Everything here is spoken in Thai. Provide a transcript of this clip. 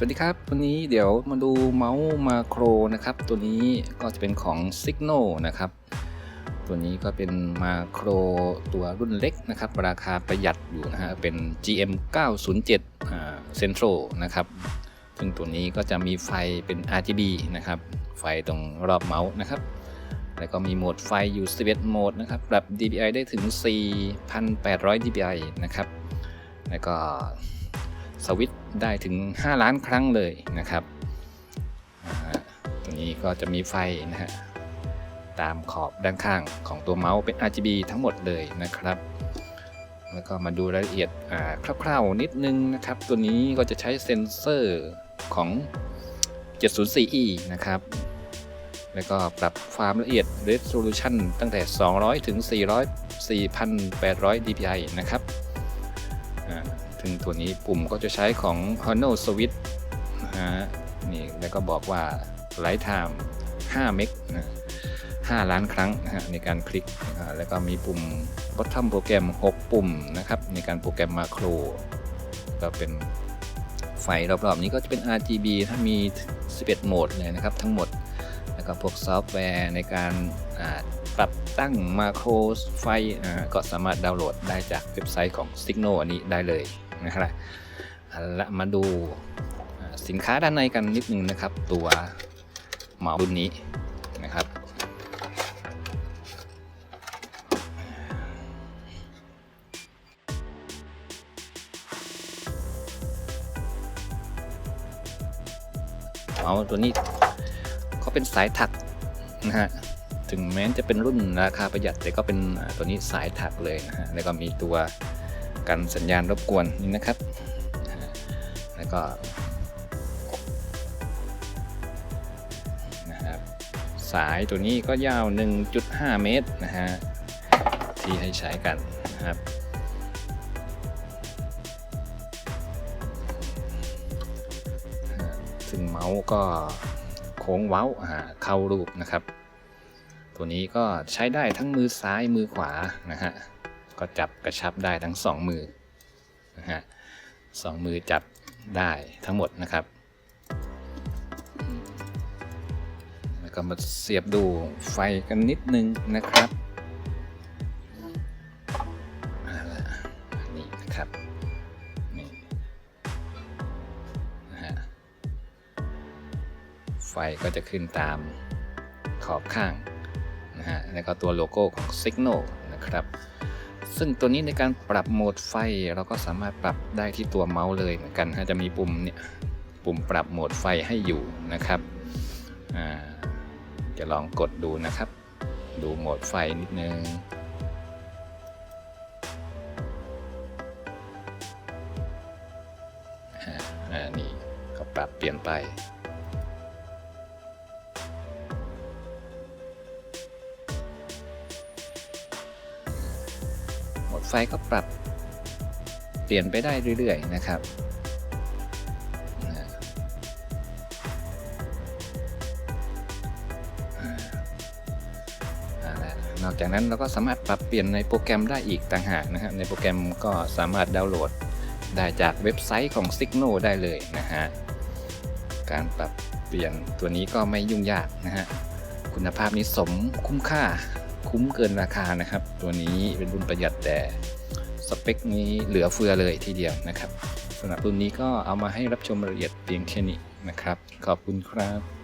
สวัสดีครับวันนี้เดี๋ยวมาดูเมาส์มาโครนะครับ ตัวนี้ก็จะเป็นของ Signal นะครับ ตัวนี้ก็เป็นมาโครตัวรุ่นเล็กนะครับ ราคาประหยัดอยู่นะฮะ เป็น GM 907อ่า Central นะครับ ซึ่งตัวนี้ก็จะมีไฟเป็น RGB นะครับ ไฟตรงรอบเมาส์นะครับ แล้วก็มีโหมดไฟอยู่ 11 โหมดนะครับ ปรับ DPI ได้ถึง 4,800 DPI นะครับ แล้วก็สวิต ได้ถึง 5 ล้านครั้งเลยนะครับตัวนี้ก็จะมีไฟนะฮะตามขอบด้านข้างของตัวเมาส์เป็น RGB ทั้งหมดเลยนะครับ แล้วก็มาดูรายละเอียดคร่าวๆนิดนึงนะครับ ตัวนี้ก็จะใช้เซ็นเซอร์ของ 704e นะครับ แล้วก็ปรับความละเอียด resolution ตั้งแต่ 200 ถึง 400 4,800 dpi นะครับ อ่าถึงตัวนี้ปุ่มก็จะใช้ของ Hono Switch นะฮะนี่แล้วก็บอกว่า Light Time 5เมกนะ5ล้านครั้งนะฮะในการคลิกแล้วก็มีปุ่ม Bottom โปรแกรม 6 ปุ่มนะครับในการโปรแกรมมาโครก็เป็นไฟรอบๆนี้ก็จะเป็น RGB ถ้ามี 11 โหมดเลยนะครับ ทั้งหมด แล้วก็พวกซอฟต์แวร์ในการปรับตั้งมาโครไฟก็สามารถดาวน์โหลดได้จากเว็บไซต์ของ Signal อันนี้ได้เลย นะครับเอาละมาดูสินค้าด้านในกันนิดนึงนะครับ ตัวเมารุ่นนี้นะครับเมาส์ตัวนี้เขาเป็นสายถักนะฮะถึงแม้จะเป็นรุ่นราคาประหยัดแต่ก็เป็นตัวนี้สายถักเลยนะฮะแล้วก็มีตัว กันสัญญาณรบกวนนี่นะครับ แล้วก็นะครับสายตัวนี้ก็ยาว 1.5 เมตรนะฮะที่ให้ใช้กันนะครับซึ่งเมาส์ก็โค้งเว้าเข้ารูปนะครับ ตัวนี้ก็ใช้ได้ทั้งมือซ้ายมือขวานะฮะ ก็จับกระชับได้ทั้งสองมือนะฮะสองมือจับได้ทั้งหมดนะครับ แล้วก็มาเสียบดูไฟกันนิดนึงนะครับนี่นะครับนี่นะฮะไฟก็จะขึ้นตามขอบข้างนะฮะแล้วก็ตัวโลโก้ของ Signal นะครับ ซึ่งตัวนี้ในการปรับโหมดไฟเราก็สามารถปรับได้ที่ตัวเมาส์เลยเหมือนกันฮะจะมีปุ่มเนี่ยปุ่มปรับโหมดไฟให้อยู่นะครับจะลองกดดูนะครับ ดูโหมดไฟนิดนึงนี่ก็ปรับเปลี่ยนไป ไฟก็ปรับเปลี่ยนไปได้เรื่อยๆนะครับนอกจากนั้นเราก็สามารถปรับเปลี่ยนในโปรแกรมได้อีกต่างหากนะครับในโปรแกรมก็สามารถดาวน์โหลดได้จากเว็บไซต์ของ Signal ได้เลยนะฮะการปรับเปลี่ยนตัวนี้ก็ไม่ยุ่งยากนะฮะคุณภาพนี้สมคุ้มค่า คุ้มเกินราคานะครับ ตัวนี้เป็นรุ่นประหยัดแต่สเปคนี้เหลือเฟือเลยทีเดียวนะครับสำหรับรุ่นนี้ก็เอามาให้รับชมรายละเอียดเพียงแค่นี้นะครับ ขอบคุณครับ